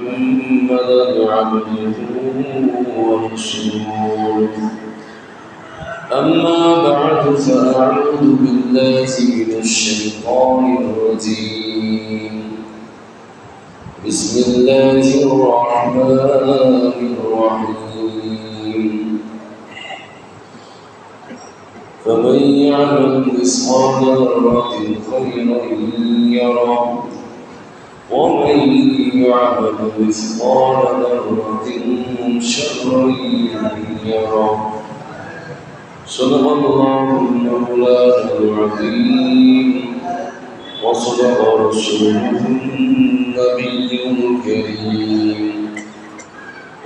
محمدا عبده ورسوله. أما بعد فأعوذ بالله من الشيطان الرجيم. بسم الله الرحمن الرحيم. فمن يعمل مثقال ذرة خيرا يره ومن يعمل مثقال ذرة شرا يره صدق الله مولانا العظيم وصدق رسوله النبي الكريم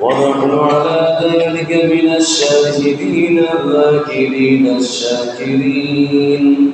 ونحن على ذلك من الشاهدين الذاكرين الشاكرين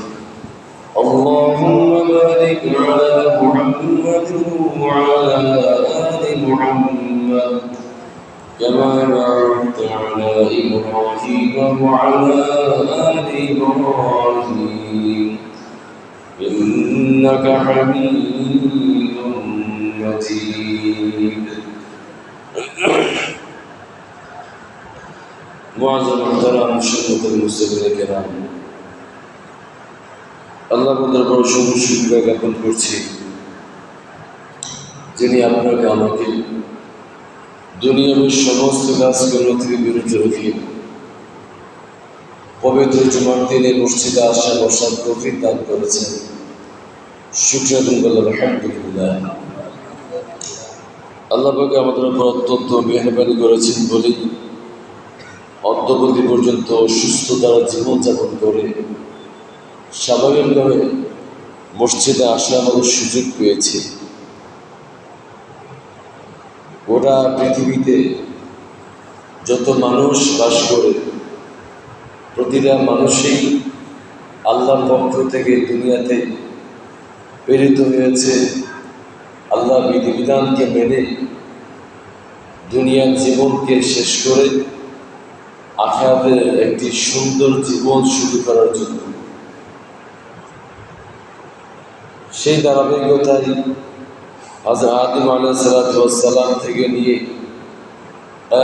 اللهم بارك على محمد وعلى آل محمد. كما باركت على إبراهيم وعلى آل إبراهيم. إنك حميد مجيد. معظم محترم شركة المسلمين الكرام আল্লাহ দরবার সবুজ শুক্রিয়া জ্ঞাপন করছি, যিনি আপনাকে আমাকে দুনিয়ার সমস্ত কাজকর্ম থেকে বিরত রেখে পবিত্র জুমার দিনে মসজিদে আসা বসার তৌফিক দান করেছেন। শুক্রিয়া আলহামদুলিল্লাহ। আল্লাহ পাকে আমাদের উপর অত্যন্ত মেহরবানি করেছেন বলেই অদ্যবধি পর্যন্ত সুস্থ দ্বারা জীবনযাপন করে স্বাভাবিকভাবে মসজিদে আসা আমাদের সুযোগ পেয়েছি। গোটা পৃথিবীতে যত মানুষ বাস করে, প্রতিটা মানুষই আল্লাহর পক্ষ থেকে দুনিয়াতে প্রেরিত হয়েছে। আল্লাহ বিধিবিধানকে মেনে দুনিয়ার জীবনকে শেষ করে আখায়াতের একটি সুন্দর জীবন শুরু করার জন্য। সেই ধারাবাহিকতায় হাজার আদিম আলাইসালাম থেকে নিয়ে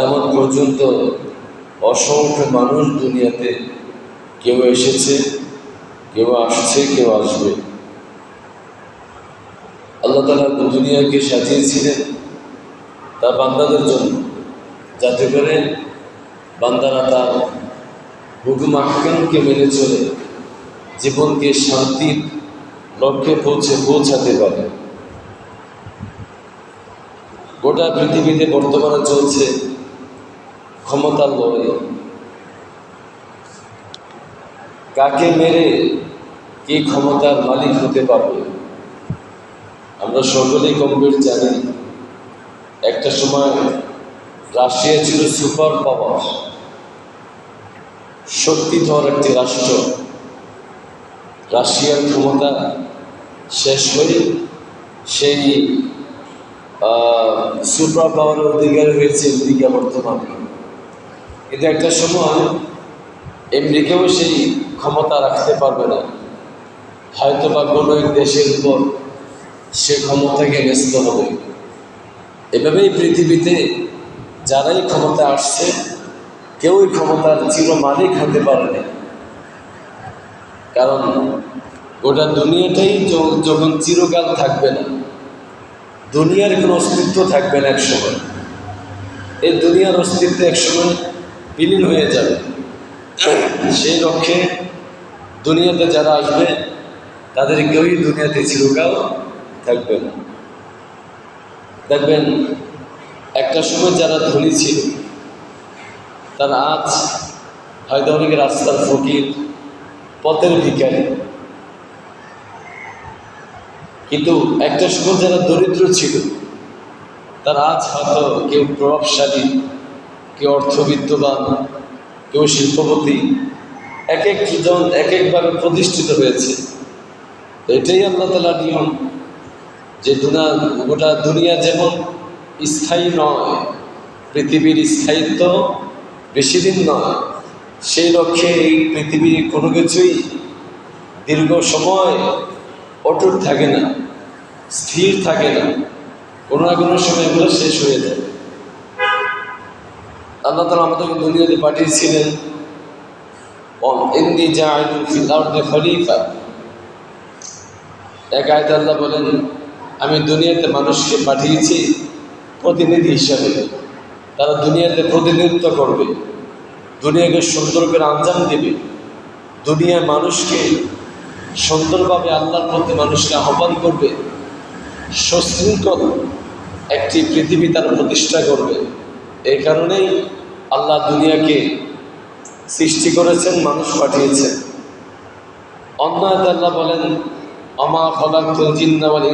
এমন পর্যন্ত অসংখ্য মানুষ দুনিয়াতে কেউ এসেছে, কেউ আসছে, কেউ আসবে। আল্লাহ তালা দুনিয়াকে সাজিয়েছিলেন তার বান্দাদের জন্য, যাতে করে বান্দারা তার হুকুম আহকামকে মেনে চলে, জীবনকে শান্তির লক্ষ্যে পৌঁছে পৌঁছাতে পারে। গোটা পৃথিবীতে বর্তমানে চলছে ক্ষমতার লড়াই। কাকে মেরে কে ক্ষমতার মালিক হতে পারবে? আমরা সকলেই কমবেশ জানি, একটা সময় রাশিয়া ছিল সুপার পাওয়ার, শক্তিধর একটি রাষ্ট্র। রাশিয়ার ক্ষমতা শেষ হয়ে সেই সুপার পাওয়ারের অধিকার হয়েছে আমেরিকা বর্তমানে। কিন্তু একটা সময় আমেরিকাও সেই ক্ষমতা রাখতে পারবে না। হয়তো বা কোনো এক দেশের উপর সে ক্ষমতাকে ব্যস্ত হবে। এভাবেই পৃথিবীতে যারাই ক্ষমতা আসছে, কেউই ক্ষমতার চির মালিক হতে পারে না। কারণ গোটা দুনিয়াটাই যখন চিরকাল থাকবে না, দুনিয়ার কোনো অস্তিত্ব থাকবে না একসময়। এই দুনিয়ার অস্তিত্ব একসময় বিলীন হয়ে যাবে। সেই লক্ষ্যে দুনিয়াতে যারা আসবে, তাদের কেউই দুনিয়াতে চিরকাল থাকবে না। দেখবেন, একটা সময় যারা ধনী ছিল, তারা আজ হয়তো অনেকে রাস্তার ফকির, পথের ভিকারি কিন্তু একটা সময় যারা দরিদ্র ছিল, তারা আজ হয়তো কেউ প্রভাবশালী, কেউ অর্থবিত্তবান কেউ শিল্পপতি, এক একজন এক একভাবে প্রতিষ্ঠিত হয়েছে। এটাই আল্লাহ তালার নিয়ম যে দুনা, গোটা দুনিয়া যেমন স্থায়ী নয়, পৃথিবীর স্থায়িত্ব বেশি দিন নয়, সেই লক্ষ্যে এই পৃথিবীর কোনো কিছুই দীর্ঘ সময় অটুট থাকে না, স্থির থাকে না, কোনো না কোনো সময় এগুলো শেষ হয়ে যায়। আল্লাহ তালা আমাদেরকে দুনিয়াতে পাঠিয়েছিলেন জাআইলুন ফিল আরদি খলিফা। এক আয়তে আল্লাহ বলেন, আমি দুনিয়াতে মানুষকে পাঠিয়েছি প্রতিনিধি হিসাবে। তারা দুনিয়াতে প্রতিনিধিত্ব করবে, দুনিয়াকে সুন্দর করে আঞ্জাম দেবে। দুনিয়ার মানুষকে সুন্দরভাবে আল্লাহর প্রতি মানুষকে আহ্বান করবে, সশৃঙ্খল একটি পৃথিবী তার প্রতিষ্ঠা করবে। এই কারণেই আল্লাহ দুনিয়াকে সৃষ্টি করেছেন, মানুষ পাঠিয়েছেন। অন্য আল্লাহ বলেন আমা খলাকুল জিন্নাওয়াল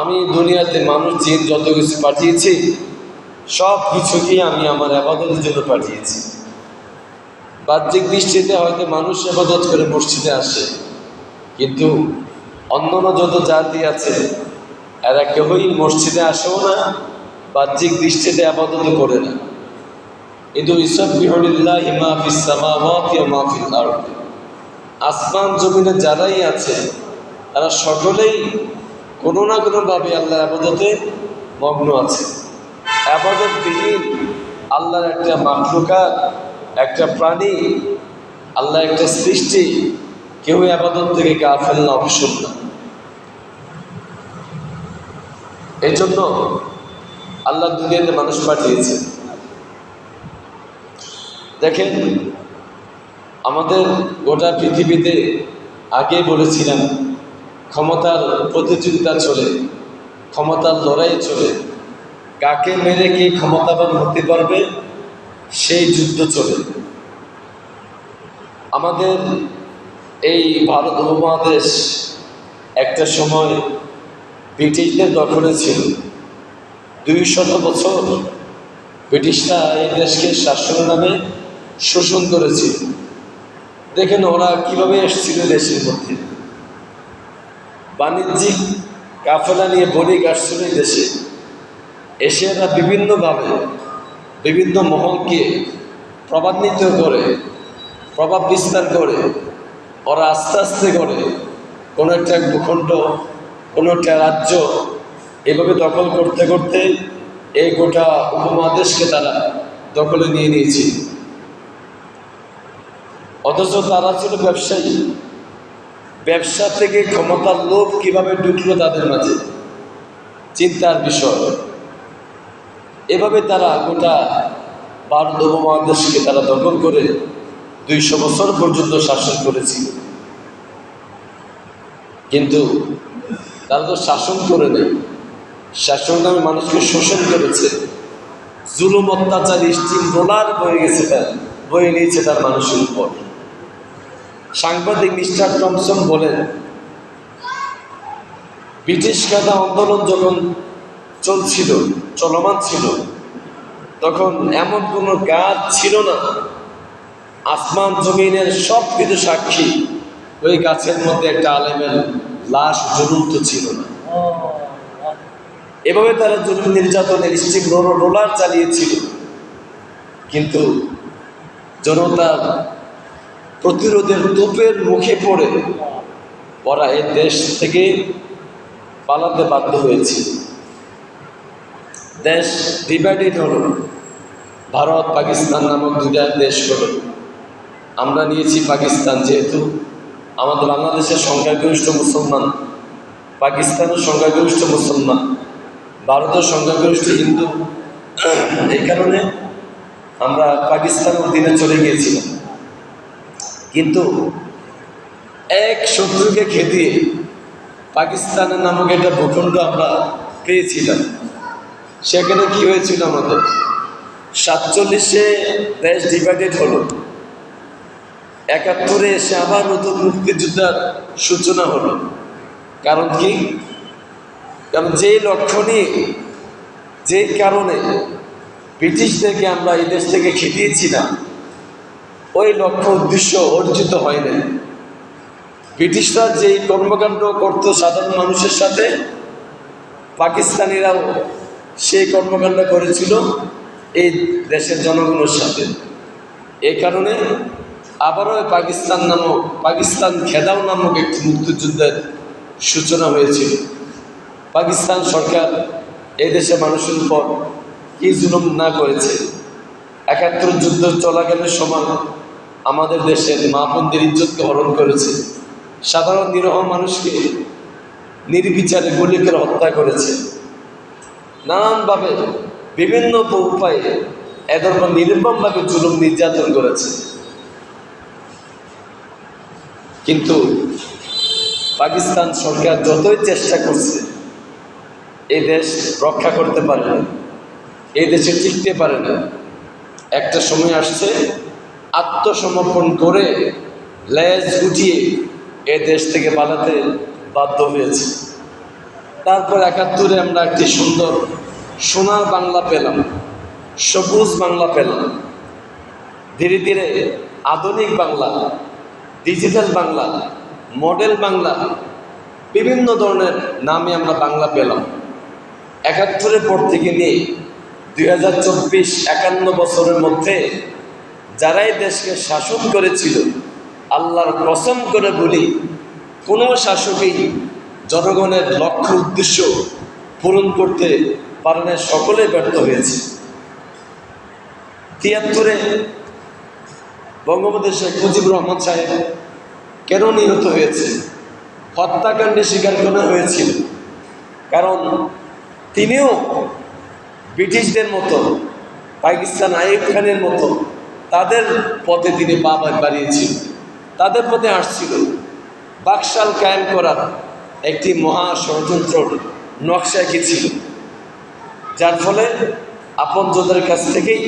আমি দুনিয়াতে মানুষ জিন যত কিছু পাঠিয়েছি সব কিছুকেই আমি আমার আবাদতের জন্য পাঠিয়েছি। বাহ্যিক দৃষ্টিতে হয়তো মানুষ আবাদত করে মসজিদে আসে, কিন্তু অন্যান্য যত জাতি আছে, এরা কেউই মসজিদে আসেও না, বাহ্যিক দৃষ্টিতে আপাতত করে না। কিন্তু আসমান জমিনে যারাই আছে, তারা সকলেই কোনো না কোনোভাবে আল্লাহর আবাদতে মগ্ন আছে। আবাদতবিহীন আল্লাহর একটা মাখলুকাত একটা প্রাণী, আল্লাহ একটা সৃষ্টি কেউ আবাদত থেকে গাফেল না অবসর না এই জন্য আল্লাহ দুনিয়াতে মানুষ পাঠিয়েছে। দেখেন, আমাদের গোটা পৃথিবীতে আগেই বলেছিলাম, ক্ষমতার প্রতিযোগিতা চলে, ক্ষমতার লড়াই চলে। কাকে মেরে কে ক্ষমতাবান হতে পারবে? সেই যুদ্ধ চলে। আমাদের এই ভারত উপমহাদেশ একটা সময় ব্রিটিশদের দখলে ছিল। দুই শত বছর ব্রিটিশরা এই দেশকে শাসন নামে শোষণ করেছিল। দেখেন ওরা কীভাবে এসেছিল দেশের মধ্যে। বাণিজ্যিক কাফেলা নিয়ে বণিক আসছিল দেশে। এসে এরা বিভিন্নভাবে বিভিন্ন মহলকে প্রভান্বিত করে, প্রভাব বিস্তার করে, ওরা আস্তে আস্তে করে কোনো একটা ভূখণ্ড, কোনো একটা রাজ্য এভাবে দখল করতে করতে এই গোটা উপমহাদেশকে তারা দখলে নিয়ে নিয়েছে। অথচ তারা ছিল ব্যবসায়ী। ব্যবসা থেকে ক্ষমতার লোভ কীভাবে ঢুকলো তাদের মাঝে? চিন্তার বিষয়। এভাবে তারা গোটা ভারত উপমহাদেশকে তারা দখল করে দুইশো বছর পর্যন্ত শাসন করেছিল। কিন্তু তারা তো শাসন করে নেই। শাসন নামে মানুষকে শোষণ করেছে। জুলুম, অত্যাচার স্টিম রোলার বয়ে গেছে তার, বয়ে নিয়েছে তার মানুষের উপর। সাংবাদিক মিস্টার টমসন বলেন, ব্রিটিশ কাদা আন্দোলন যখন চলছিল, চলমান ছিল। তখন এমন কোনো গাছ ছিল না। আসমান জমিনের সব কিছু সাক্ষী। ওই গাছের মধ্যে একটা আলেমের লাশ জ্বলন্ত ছিল। না এভাবে তারা জরুরি নির্যাতনের স্টিম রোলার চালিয়েছিল। কিন্তু জনতার প্রতিরোধের তোপের মুখে পড়ে, ওরা এই দেশ থেকে পালাতে বাধ্য হয়েছে দেশ ডিভাইডেড হলো। ভারত, পাকিস্তান নামক দুটা দেশ হলো। আমরা নিয়েছি পাকিস্তান যেহেতু আমাদের বাংলাদেশের সংখ্যাগরিষ্ঠ মুসলমান পাকিস্তানের সংখ্যাগরিষ্ঠ মুসলমান ভারতের সংখ্যাগরিষ্ঠ হিন্দু। এই কারণে আমরা পাকিস্তানের দিনে চলে গিয়েছিলাম। কিন্তু এক শত্রুকে খেদিয়ে পাকিস্তানের নামক একটা ভূখণ্ড আমরা পেয়েছিলাম। সেখানে কি হয়েছিল আমাদের? সাতচল্লিশে দেশ ডিভাইডেড হলো। একাত্তরে এসে আবার নতুন মুক্তিযোদ্ধার সূচনা হলো। কারণ কি? কারণ যেই লক্ষ্য নিয়ে যেই কারণে ব্রিটিশদেরকে আমরা এই দেশ থেকে খেটিয়েছি না, ওই লক্ষ্য উদ্দেশ্য অর্জিত হয় নাই। ব্রিটিশরা যেই কর্মকাণ্ড করত সাধারণ মানুষের সাথে, পাকিস্তানিরাও সেই কর্মকাণ্ড করেছিল এই দেশের জনগণের সাথে। এই কারণে আবারও পাকিস্তান নামক, পাকিস্তান খেদাও নামক একটি মুক্তিযুদ্ধের সূচনা হয়েছিল পাকিস্তান সরকার এই দেশের মানুষের উপর কি জুলুম না করেছে? একাত্তর যুদ্ধ চলাকালীন সময় আমাদের দেশের মা বোনদের ইজ্জতকে হরণ করেছে। সাধারণ নিরহ মানুষকে নির্বিচারে গুলি করে হত্যা করেছে। নানানভাবে বিভিন্ন উপায়ে এদের উপর নির্মমভাবে জুলুম নির্যাতন করেছে। কিন্তু পাকিস্তান সরকার যতই চেষ্টা করছে, এই দেশ রক্ষা করতে পারে না, এই দেশে টিকতে পারে না। একটা সময় আসছে, আত্মসমর্পণ করে লেজ গুটিয়ে এ দেশ থেকে পালাতে বাধ্য হয়েছে। তারপর একাত্তরে আমরা একটি সুন্দর সোনার বাংলা পেলাম, সবুজ বাংলা পেলাম। ধীরে ধীরে আধুনিক বাংলা, ডিজিটাল বাংলা, মডেল বাংলা, বিভিন্ন ধরনের নামে আমরা বাংলা পেলাম। একাত্তরের পর থেকে নিয়ে দুই হাজার চব্বিশ একান্ন বছরের মধ্যে যারাই দেশকে শাসন করেছিল, আল্লাহর কসম করে বলি, কোনো শাসকই জনগণের লক্ষ্য উদ্দেশ্য পূরণ করতে পারে না সকলে ব্যর্থ হয়েছে। তিয়াত্তরে বঙ্গবন্ধু শেখ মুজিবুর রহমান সাহেব কেন নিহত হয়েছে হত্যাকাণ্ডে স্বীকার করা হয়েছিল? কারণ তিনিও ব্রিটিশদের মতো, পাকিস্তান আইব খানের মতো, তাদের পথে তিনি পা বাড়িয়েছিল তাদের পথে আসছিল বাকশাল কায়েম করার একটি মহা ষড়যন্ত্র নকশা এঁকেছিল। যার ফলে আপনজনের কাছ থেকেই,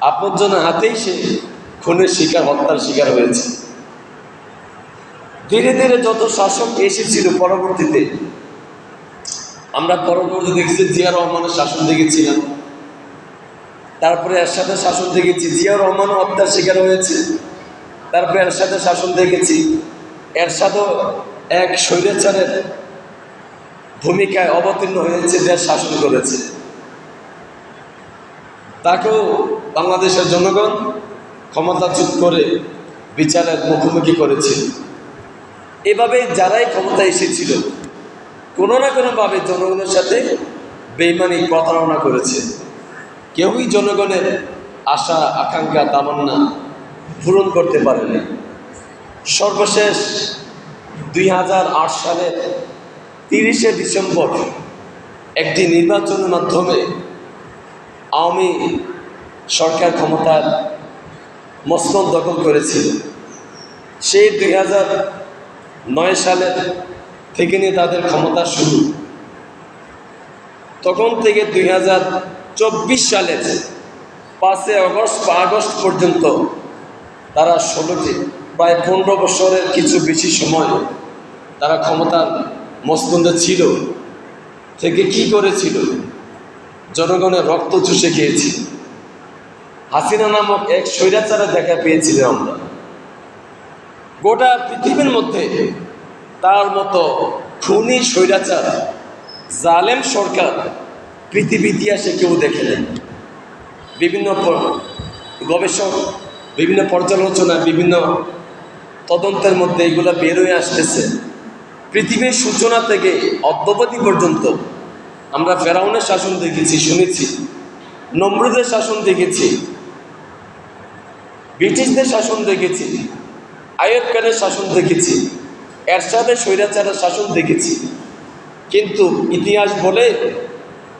আপনজনের হাতেই সে খুনের শিকার, হত্যার শিকার হয়েছে। ধীরে ধীরে যত শাসক এসেছিল পরবর্তীতে, আমরা পরবর্তী দেখছি জিয়া রহমানের শাসন দেখেছিলাম। তারপরে এর সাথে শাসন দেখেছি, জিয়া রহমানও হত্যার শিকার হয়েছে। তারপরে এর সাথে শাসন দেখেছি। এর সাথেও এক স্বৈরাচারের ভূমিকায় অবতীর্ণ হয়েছে, দেশ শাসন করেছে। তাকেও বাংলাদেশের জনগণ ক্ষমতাচ্যুত করে বিচারের মুখোমুখি করেছে। এভাবে যারাই ক্ষমতা এসেছিল, কোনো না কোনোভাবে জনগণের সাথে বেইমানি প্রতারণা করেছে। কেউই জনগণের আশা, আকাঙ্ক্ষা, তামান্না পূরণ করতে পারেনি। সর্বশেষ দুই সালের তিরিশে ডিসেম্বর একটি নির্বাচনের মাধ্যমে আওয়ামী সরকার ক্ষমতার মসনদ দখল করেছিল। সেই দুই নয় সালের থেকে নিয়ে তাদের ক্ষমতা শুরু। তখন থেকে দুই হাজার চব্বিশ সালের পাঁচই আগস্ট বা আগস্ট পর্যন্ত তারা ষোলোটি প্রায় পনেরো বছরের কিছু বেশি সময় তারা ক্ষমতার মস্তন্দে ছিল। থেকে কি করেছিল? জনগণের রক্ত চুষে খেয়েছি। হাসিনা নামক এক স্বৈরাচারে দেখা পেয়েছিলাম আমরা। গোটা পৃথিবীর মধ্যে তার মতো খুনি স্বৈরাচার, জালেম সরকার পৃথিবী ইতিহাসে কেউ দেখে নেই। বিভিন্ন গবেষক, বিভিন্ন পর্যালোচনা বিভিন্ন তদন্তের মধ্যে এগুলো বের হয়ে আসতেছে। পৃথিবীর সূচনা থেকে অদ্যবধি পর্যন্ত আমরা ফেরাউনের শাসন দেখেছি, শুনেছি। নমরুদের শাসন দেখেছি। ব্রিটিশদের শাসন দেখেছি। আয়ব খানের শাসন দেখেছি। এরশাদের স্বৈরাচারের শাসন দেখেছি। কিন্তু ইতিহাস বলে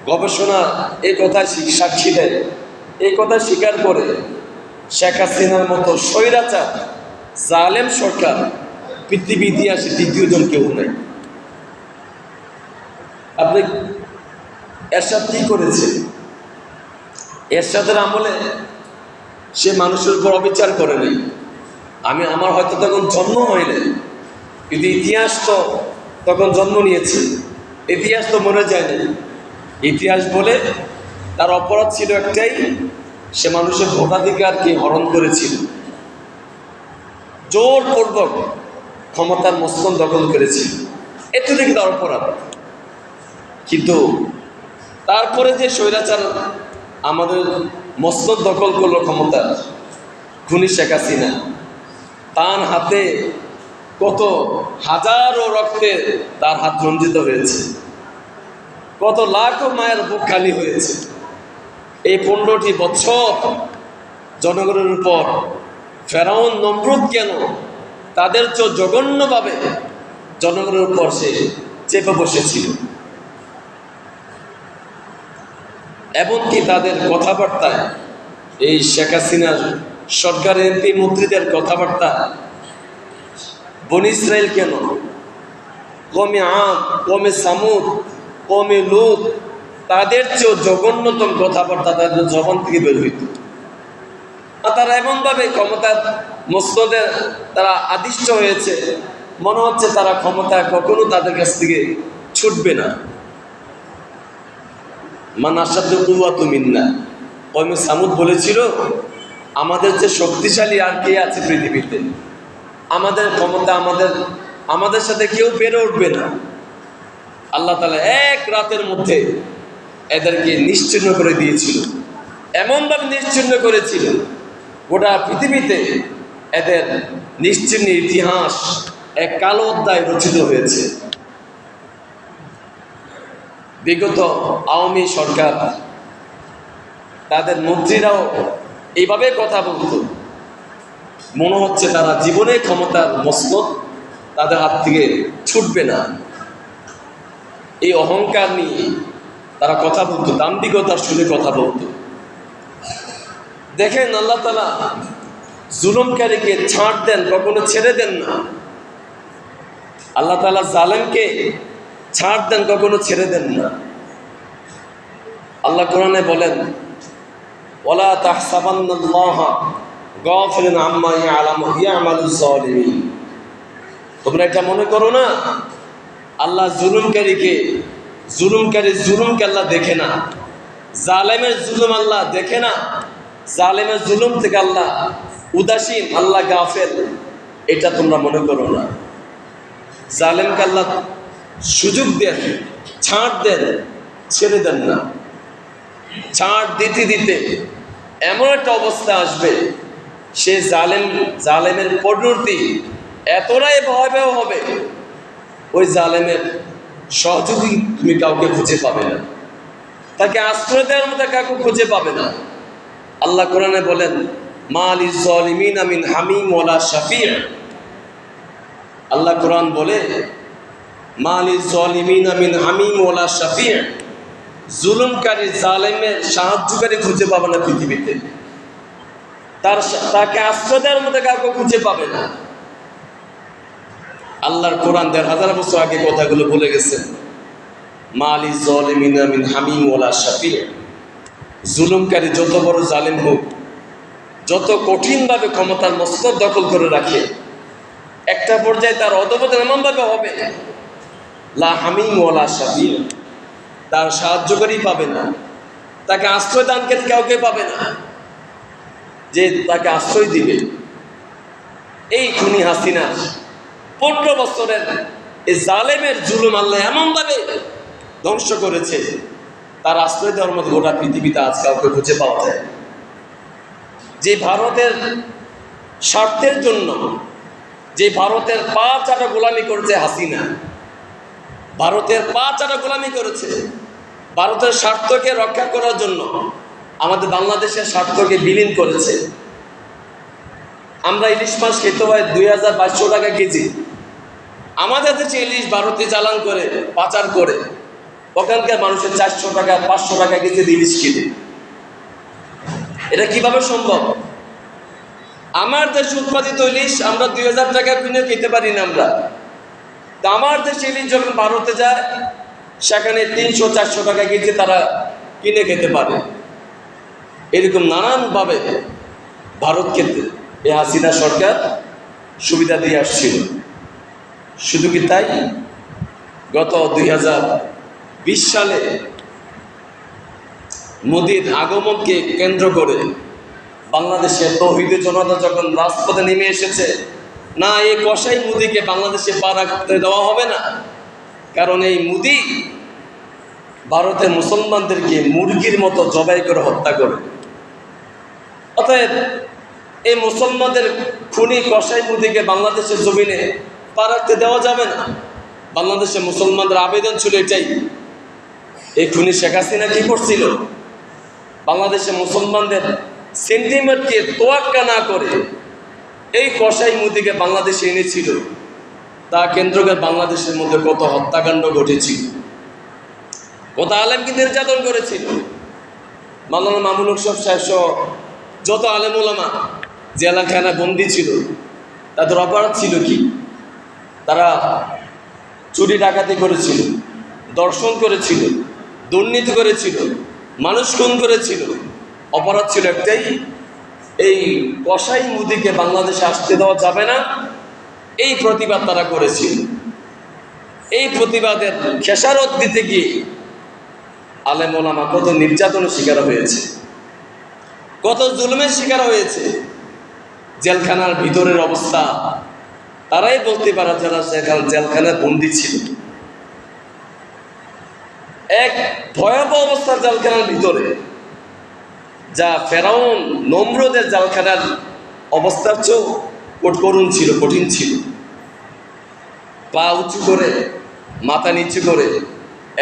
গবেষণা এই কথা সাক্ষী দেয়। এই কথা স্বীকার করে শেখ হাসিনার মতো স্বৈরাচার জালেম সরকার পৃথিবী ইতিহাসে দ্বিতীয়জন কেউ নেই। আপনি এরশাদ কী করেছে? এরশাদের আমলে সে মানুষের উপর অবিচার করে নেই। আমি, আমার হয়তো তখন জন্ম হয় নাই। কিন্তু ইতিহাস তো তখন জন্ম নিয়েছে। ইতিহাস তো মনে যায় না ইতিহাস বলে তার অপরাধ ছিল একটাই, সে মানুষের ভোটাধিকারকে হরণ করেছিল। জোরপূর্বক ক্ষমতার মস্তন দখল করেছিল এতটুকু তার অপরাধ। কিন্তু তারপরে যে স্বৈরাচার আমাদের মস্তক দখল করল ক্ষমতা, খুনি শেখ হাসিনা, তার হাতে কত হাজারো রক্তে তার হাত রঞ্জিত হয়েছে। কত লাখো মায়ের বুক খালি হয়েছে। এই পনেরোটি বছর জনগণের উপর ফেরাউন নমরুদ কেন? তাদের তো জঘন্যভাবে জনগণের উপর সে চেপে বসেছিল। এমনকি তাদের কথাবার্তায় এই শেখ হাসিনার সরকারের এমপি মন্ত্রীদের কথাবার্তা, বন ইসরায়েল কেন? কমে আম কমে সামুদ কমে লুত, তাদের চেয়েও জঘন্যতম কথাবার্তা তাদের জবান থেকে বের হইত। তারা এমনভাবে ক্ষমতার মসনদে তারা আদিষ্ট হয়েছে। মনে হচ্ছে তারা ক্ষমতা কখনো তাদের কাছ থেকে ছুটবে না। মান তুমি না কমে সামুদ বলেছিল, আমাদের যে শক্তিশালী আর কে আছে পৃথিবীতে? আমাদের ক্ষমতা আমাদের আমাদের সাথে কেউ পেরে উঠবে না। আল্লাহ তালা এক রাতের মধ্যে এদেরকে নিশ্চিন্ন করে দিয়েছিল। এমনভাবে নিশ্চিন্ন করেছিল গোটা পৃথিবীতে এদের নিশ্চিন্ন ইতিহাস এক কালো অধ্যায় রচিত হয়েছে। বিগত আওয়ামী সরকার, তাদের মন্ত্রীরাও এইভাবে কথা বলতো। মনে হচ্ছে তারা জীবনে ক্ষমতার মসনদ তাদের হাত থেকে ছুটবে না। এই অহংকার নিয়ে তারা কথা বলতো, দাম্ভিকতার সুরে কথা বলতো। দেখেন আল্লাহ তালা জুলুমকারীকে ছাড় দেন, কখনো ছেড়ে দেন না। আল্লাহ তালা জালেমকে ছাড় দেন, কখনো ছেড়ে দেন না। আল্লাহ কোরআনে বলেন ওলা তাহসাবান্নাল্লাহ তোমরা এটা মনে করো না? আল্লাহ জুলুমকারীকে জুলুমকারী জুলুমকে আল্লাহ দেখে না। জালেমের জুলুম আল্লাহ দেখে না। জালেমের জুলুম থেকে আল্লাহ উদাসীন, আল্লাহ গাফেল। এটা তোমরা মনে করো না। জালেমকে আল্লাহ সুযোগ দেন, ছাড় দেন, ছেড়ে দেন না। ছাড় দিতে দিতে এমন একটা অবস্থা আসবে, সে জালেম, জালেমের পরিণতি এতটাই ভয় ভয়াবহ হবে, ওই জালেমের সহযোগী তুমি কাউকে খুঁজে পাবে না। তাকে আশ্রয় দেওয়ার মতো কাউকে খুঁজে পাবে না। আল্লাহ কোরআনে বলেন মাল ইসলিমিন আমিন হামিম ওলা শাফির আল্লাহ কোরআন বলে মাল ইসলিমিন আমিন হামিম ওলা শাফির জুলুমকারী জালেমের সাহায্যকারী খুঁজে পাবে না পৃথিবীতে। তার তাকে আশ্রয় দেওয়ার মতো কাউকে খুঁজে পাবে না। আল্লাহর কোরআন দেড় হাজার বছর আগে কথাগুলো বলে গেছেন মালি জলিমিন আমিন হামিম ওলা শাফি। জুলুমকারী যত বড় জালিম হোক, যত কঠিনভাবে ক্ষমতার মস্তক দখল করে রাখে, একটা পর্যায়ে তার অধপতন এমনভাবে হবে, লা হামিম ওলা শাফি তার সাহায্যকারী পাবে না। তাকে আশ্রয় দানকারী কাউকে পাবে না। যে তাকে আশ্রয় দিবে। এই খুনি হাসিনা পনেরো বছরের এই জালেমের জুলুম আল্লাহ এমনভাবে ধ্বংস করেছে। তার আশ্রয় দেওয়ার মতো গোটা পৃথিবীতে আজ কাউকে খুঁজে পাওয়া যায়। যে ভারতের স্বার্থের জন্য, যে ভারতের পা চাটা গোলামি করেছে হাসিনা, ভারতের পা চাটা গোলামি করেছে, ভারতের স্বার্থকে রক্ষা করার জন্য আমাদের বাংলাদেশের স্বার্থকে বিলীন করেছে। আমরা ইলিশ মাছ খেতে হয় দুই হাজার বাইশশো টাকা কেজি। আমাদের দেশে ইলিশ ভারতে চালান করে, পাচার করে। ওখানকার মানুষের চারশো টাকা, পাঁচশো টাকা কেজি ইলিশ কিনে এটা কীভাবে সম্ভব? আমার দেশে উৎপাদিত ইলিশ আমরা দুই হাজার টাকা কিনে খেতে পারি না আমরা। তা আমার দেশে ইলিশ যখন ভারতে যায়, সেখানে তিনশো, চারশো টাকা কেজি তারা কিনে খেতে পারে। এরকম নানানভাবে ভারত ভারতকে এ হাসিনা সরকার সুবিধা দিয়ে আসছিল। শুধু কি তাই? গত দুই হাজার বিশ সালে মোদির আগমনকে কেন্দ্র করে বাংলাদেশের তৌহিদের জনতা যখন রাজপথে নেমে এসেছে, না এই কষাই মুদিকে বাংলাদেশে পা রাখতে দেওয়া হবে না। কারণ এই মুদি ভারতের মুসলমানদেরকে মুরগির মতো জবাই করে হত্যা করে। অতএব এই মুসলমানদের খুনি কষাই মুদিকে বাংলাদেশের জমিনে পা রাখতে দেওয়া যাবে না। বাংলাদেশের মুসলমানদের আবেদন ছিল এটাই। এই খুনি শেখ হাসিনা কি করছিল? বাংলাদেশের মুসলমানদের সেন্টিমেন্টকে তোয়াক্কা না করে এই কষাই মুদিকে বাংলাদেশে এনেছিল। তা কেন্দ্র করে বাংলাদেশের মধ্যে কত হত্যাকাণ্ড ঘটেছিল কত আলেমকে নির্যাতন করেছিল? মাওলানা মামুন সব সাহেব যত আলেম ওলামা জেলাখানা বন্দি ছিল, তাদের অপরাধ ছিল কি? তারা চুরি ডাকাতি করেছিল, দর্শন করেছিল দুর্নীতি করেছিল, মানুষ খুন করেছিল। অপরাধ ছিল একটাই, এই কসাই মুদিকে বাংলাদেশে আসতে দেওয়া যাবে না। এই প্রতিবাদ তারা করেছিল। এই প্রতিবাদের খেসারত দিতে গিয়ে আলেম ওলামা কত নির্যাতনের শিকার হয়েছে, কত জুলুমের শিকার হয়েছে। জেলখানার ভিতরের অবস্থা, তারাই বলতে পারে যারা সেখানে জেলখানায় বন্দি ছিল। এক ভয়াবহ অবস্থার জালখানার ভিতরে, যা ফেরাউন নম্রদের জালখানার অবস্থার চেয়েও করুণ ছিল, কঠিন ছিল। পা উঁচু করে, মাথা নিচু করে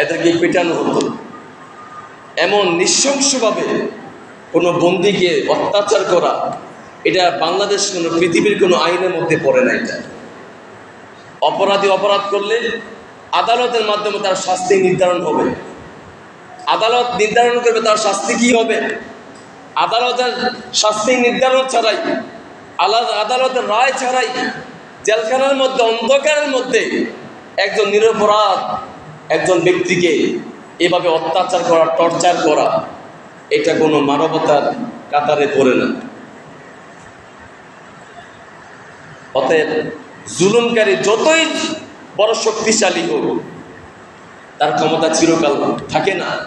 এদেরকে পেটানো হতো। এমন নৃশংসভাবে কোনো বন্দিকে অত্যাচার করা, এটা বাংলাদেশ কোনো পৃথিবীর কোনো আইনের মধ্যে পড়ে না এটা। অপরাধী অপরাধ করলে আদালতের মাধ্যমে তার শাস্তি নির্ধারণ হবে। আদালত নির্ধারণ করবে তার শাস্তি কি হবে। আদালতের শাস্তি নির্ধারণ ছাড়াই আলাদা আদালতের রায় ছাড়াই জেলখানার মধ্যে, অন্ধকারের মধ্যে একজন নিরপরাধ একজন ব্যক্তিকে এভাবে অত্যাচার করা, টর্চার করা, এটা কোনো মানবতার কাতারে পড়ে না। অতএব জুলুমকারী যতই বড় শক্তিশালী হোক। তার ক্ষমতা চিরকাল থাকে না।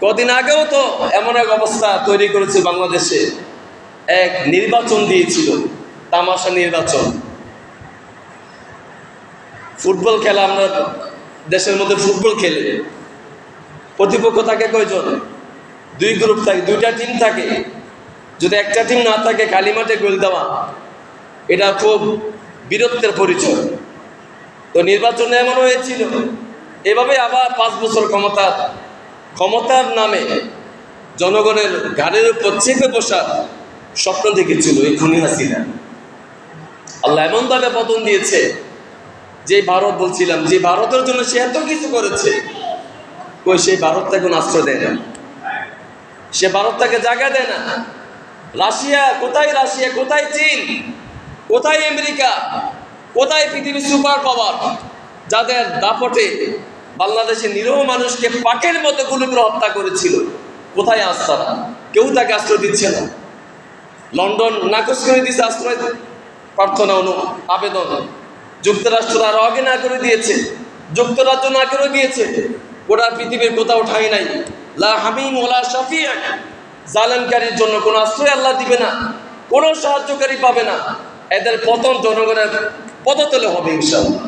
কদিন আগেও তো এমন এক অবস্থা তৈরি করেছে বাংলাদেশে। এক নির্বাচন দিয়েছিল, তামাশা নির্বাচন। ফুটবল খেলা, আমরা দেশের মধ্যে ফুটবল খেলে। প্রতিপক্ষ থাকে কয়জন? দুই গ্রুপ থাকে, দুইটা টিম থাকে। যদি একটা টিম না থাকে, খালি মাঠে গোল দেওয়া, এটা খুব বীরত্বের পরিচয়। তো নির্বাচনে এমন হয়েছিল। এভাবে আবার পাঁচ বছর ক্ষমতা, ক্ষমতার নামে জনগণের ঘাড়ের উপর চেপে বসার স্বপ্ন দেখেছিল এই খুনি হাসিনা। আল্লাহ এমনভাবে পতন দিয়েছে যে ভারত বলছিলাম, যে ভারতের জন্য সে এত কিছু করেছে, কই সেই ভারত তাকে আশ্রয় দেয় না। সে ভারত তাকে জায়গা দেয় না। রাশিয়া, কোথায় রাশিয়া, কোথায় চীন, কোথায় আমেরিকা? কোথায় পৃথিবীর সুপার পাওয়ার? যাদের দাপটে বাংলাদেশের নিরহ মানুষকে পাকের মতো গুলি করে হত্যা করেছিল। কোথায় আজ তারা? কেউ তাকে আশ্রয় দিচ্ছে না। লন্ডন নাকচ করে দিয়েছে আশ্রয় প্রার্থনা অনু আবেদন। যুক্তরাষ্ট্র আরও আগে না করে দিয়েছে। যুক্তরাজ্য না করে দিয়েছে। গোটা পৃথিবীর কোথাও ঠাঁই নাই। লা হামিম ওলা শাফিয়া। জালেমকারীর জন্য কোনো আশ্রয় আল্লাহ দিবে না। কোনো সাহায্যকারী পাবে না। এদের পতন জনগণের পদতলে হবে ইনশাআল্লাহ।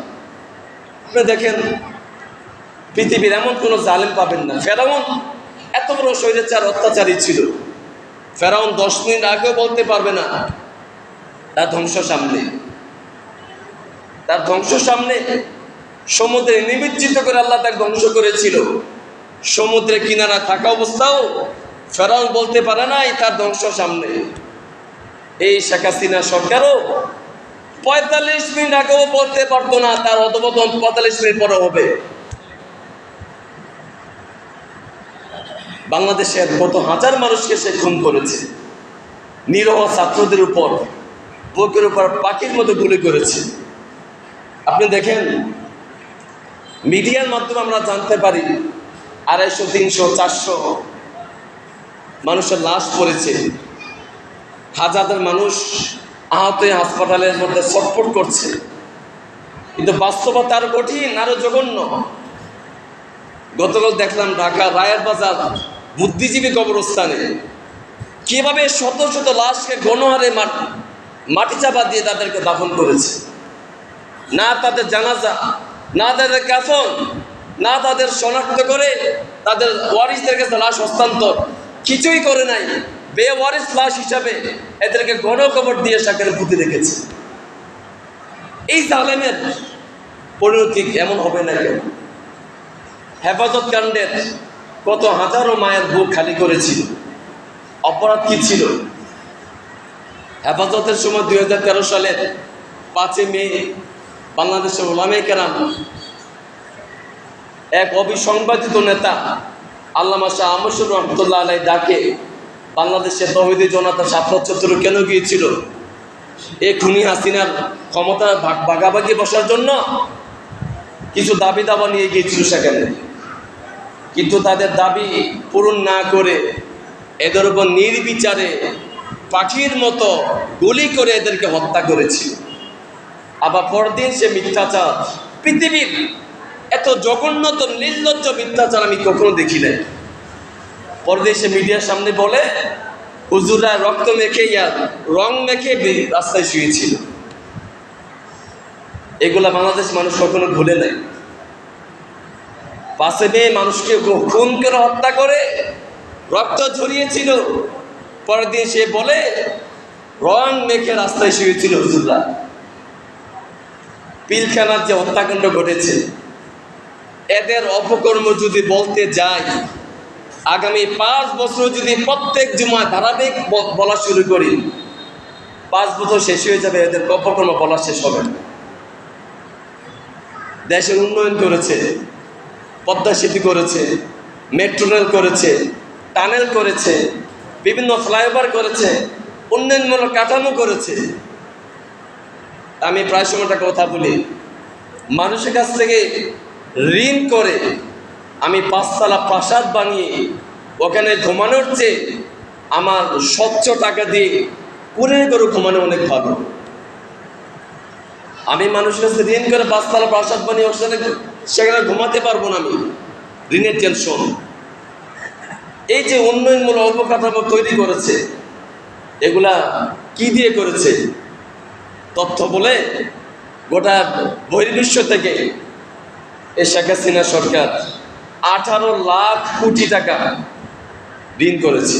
আপনি দেখেন, পৃথিবীর এমন কোনো জালেম পাবেন না। ফেরাউন এত বড় স্বৈরাচার, অত্যাচারী ছিল। ফেরাউন দশ মিনিট আগেও বলতে পারবে না, তার ধ্বংস সামনে। তার ধ্বংস সামনে সমুদ্রে নিমজ্জিত করে আল্লাহ তাকে ধ্বংস করেছিল। সমুদ্রে কিনারা থাকা অবস্থাও ফেরাউন বলতে পারে নাই, তার ধ্বংস সামনে। এই শেখ হাসিনা সরকারও পঁয়তাল্লিশ মিনিট আগেও বলতে পারতো না, তার অধবতন পঁয়তাল্লিশ মিনিট পরে হবে। বাংলাদেশের কত হাজার মানুষকে সে খুন করেছে। নিরহ ছাত্রদের উপর, বুকের উপর, পাখির মতো গুলি করেছে। আপনি দেখেন, মিডিয়ার মাধ্যমে আমরা জানতে পারি, আড়াইশো, তিনশো, চারশো মানুষের লাশ পড়েছে। হাজার মানুষ আহত হাসপাতালের মধ্যে ছটফট করছে। কিন্তু বাস্তবতা আরও কঠিন, আরও জঘন্য। গতকাল দেখলাম ঢাকা রায়ের বাজার, বুদ্ধিজীবী কবরস্থানে। কীভাবে শত শত লাশকে গণহারে মাটি মাটি চাপা দিয়ে তাদেরকে দাফন করেছে। না তাদের জানাজা, না তাদের কাফন, না তাদের শনাক্ত করে তাদের ওয়ারিসদের কাছে লাশ হস্তান্তর। কিছুই করে নাই। বেওয়ারিস লাশ হিসাবে এদেরকে গণকবর দিয়ে সাকের পুঁতে রেখেছে। এই জালেমের পরিণতি এমন হবে না কেন? হেফাজত কাণ্ডের কত হাজারো মায়ের বুক খালি করেছিল। অপরাধ কি ছিল? হেফাজতের সময় দুই হাজার সালের পাঁচই মে বাংলাদেশের ওলামে কেরাম এক অবিসংবাদিত নেতা আল্লামা শাহ আমসুর রহমতুল্লাহ আলাই ডাকে বাংলাদেশের তহিদি জনতা সাতটা চত্বর কেন গিয়েছিল? এ খুনি হাসিনার ক্ষমতা ভাগ ভাগাভাগি বসার জন্য কিছু দাবি দাবা নিয়ে গিয়েছিল সেখানে। কিন্তু তাদের দাবি পূরণ না করে এদের উপর নির্বিচারে পাখির মতো গুলি করে এদেরকে হত্যা করেছিল আবার পরদিন সে মিথ্যাচার পৃথিবীর এত জঘন্যত নির্লজ্জ মিথ্যাচার আমি কখনো দেখি নাই। পরদিন সে মিডিয়ার সামনে বলে হুজুরা রক্ত মেখে ইয়ার রং মেখে রাস্তায় শুয়েছিল। এগুলা বাংলাদেশ মানুষ কখনো ভুলে নাই। পাশে মেয়ে মানুষকে খুন করে হত্যা করে, রক্ত ঝরিয়েছিল। পরের দিন সে বলে, রং মেখে রাস্তায় শুয়েছিল হুজুররা। পিলখানার যে হত্যাকাণ্ড ঘটেছে, এদের অপকর্ম যদি বলতে যাই আগামী পাঁচ বছর যদি প্রত্যেক জুমায় ধারাবাহিক বলা শুরু করি, পাঁচ বছর শেষ হয়ে যাবে, এদের অপকর্ম বলা শেষ হবে। দেশের উন্নয়ন করেছে, পদ্মা সেতু করেছে, মেট্রো রেল করেছে, টানেল করেছে, বিভিন্ন ফ্লাইওভার করেছে, উন্নয়নমূলক কাঠামো করেছে আমি প্রায় সময় একটা কথা বলি, মানুষের কাছ থেকে ঋণ করে আমি পাঁচতলা প্রাসাদ বানিয়ে ওখানে ঘুমানোর চেয়ে আমার স্বচ্ছ টাকা দিয়ে কুড়ে করে ঘুমানো অনেক ভালো। আমি মানুষের কাছে ঋণ করে পাঁচতলা প্রাসাদ বানিয়ে ওর সাথে সেখানে ঘুমাতে পারব না আমি। ঋণের টেনশন এই যে উন্নয়নমূলক অবকাঠামো তৈরি করেছে, এগুলা কি দিয়ে করেছে? তথ্য বলে গোটা বহির্বিশ্ব থেকে এই শেখ হাসিনা সরকার আঠারো লাখ কোটি টাকা ঋণ করেছে।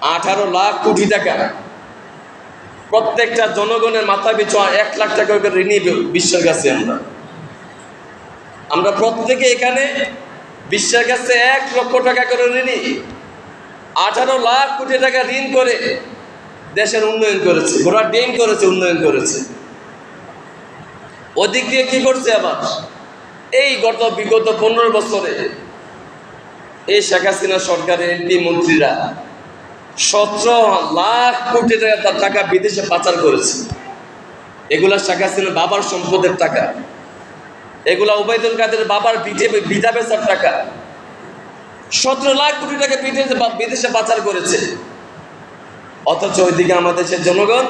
আঠারো লাখ কোটি টাকা। প্রত্যেকটা জনগণের মাথা পিছু এক লাখ টাকা করে ঋণই বিশ্বের কাছে আমরা। আমরা প্রত্যেকে এখানে বিশ্বের কাছে এক লক্ষ টাকা করে ঋণী আঠারো লাখ কোটি টাকা ঋণ করে দেশের উন্নয়ন করেছে ঘোড়া ডিম করেছে, উন্নয়ন করেছে। ওদিক দিয়ে কি করছে আবার? এই গত বিগত পনেরো বছরে এই শেখ হাসিনা সরকারের এমপি মন্ত্রীরা সতেরো লাখ কোটি টাকা তার টাকা বিদেশে পাচার করেছে। এগুলা শেখ হাসিনার বাবার সম্পদের টাকা। এগুলা ওবায়দুল কাদের বাবার বিধা বেচার টাকা। সতেরো লাখ কোটি টাকা বিদেশে বিদেশে পাচার করেছে। অথচ ওইদিকে আমাদের দেশের জনগণ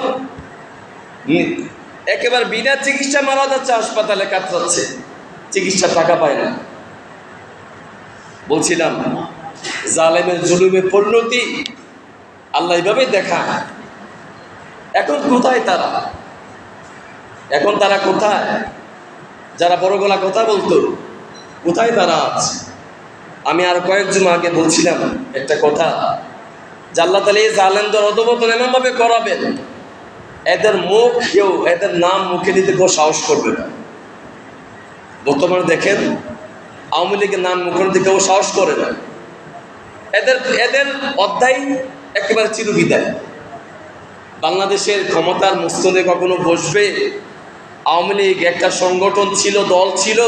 একেবারে বিনা চিকিৎসা মারা যাচ্ছে, হাসপাতালে কাতরাচ্ছে। চিকিৎসা টাকা পায় না। বলছিলাম, জালেমের জুলুমের পরিণতি আল্লাহ এইভাবে দেখা এখন কোথায় তারা? এখন তারা কোথায়? যারা বড় গলা কথা বলতো, কোথায় তারা আছে আমি আর কয়েকজন আগে বলছিলাম একটা কথা, যে আল্লাহ তালা এই জালেমদের অধবতন এমনভাবে করাবেন, এদের মুখ কেউ, এদের নাম মুখে নিতে কেউ সাহস করবে না। বর্তমানে দেখেন, আওয়ামী লীগের নাম মুখের কেউ সাহস করে না। এদের এদের অধ্যায় একেবারে চিরবিদায়। বাংলাদেশের ক্ষমতার মস্তদে কখনো বসবে, আওয়ামী লীগ একটা সংগঠন ছিল, দল ছিল,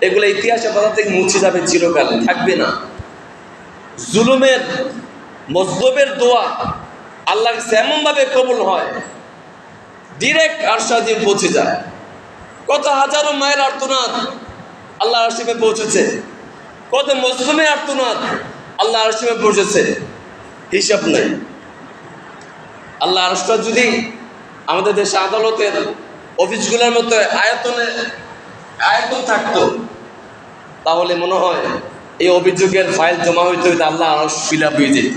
এগুলো ইতিহাসে কথা থেকে মুছে যাবে চিরকাল? থাকবে না। জুলুমের, মজলুমের দোয়া আল্লাহর কাছে এমনভাবে কবুল হয় ডিরেক্ট আরশাদিন পৌঁছে যায়। কত হাজারো মায়ের আর্তনাদ আল্লাহ আরশিমে পৌঁছেছে। কত মজলুমে আর্তনাদ আল্লাহ আরশিমে পৌঁছেছে। হিসাব নাই। আল্লাহ আরশটা যদি আমাদের দেশে আদালতের অফিসগুলোর মতো আয়তনে আয়তন থাকতো, তাহলে মনে হয় এই অভিযোগের ফাইল জমা হইতে হইতে আল্লাহ আরও ফিল আপ হয়ে যেত।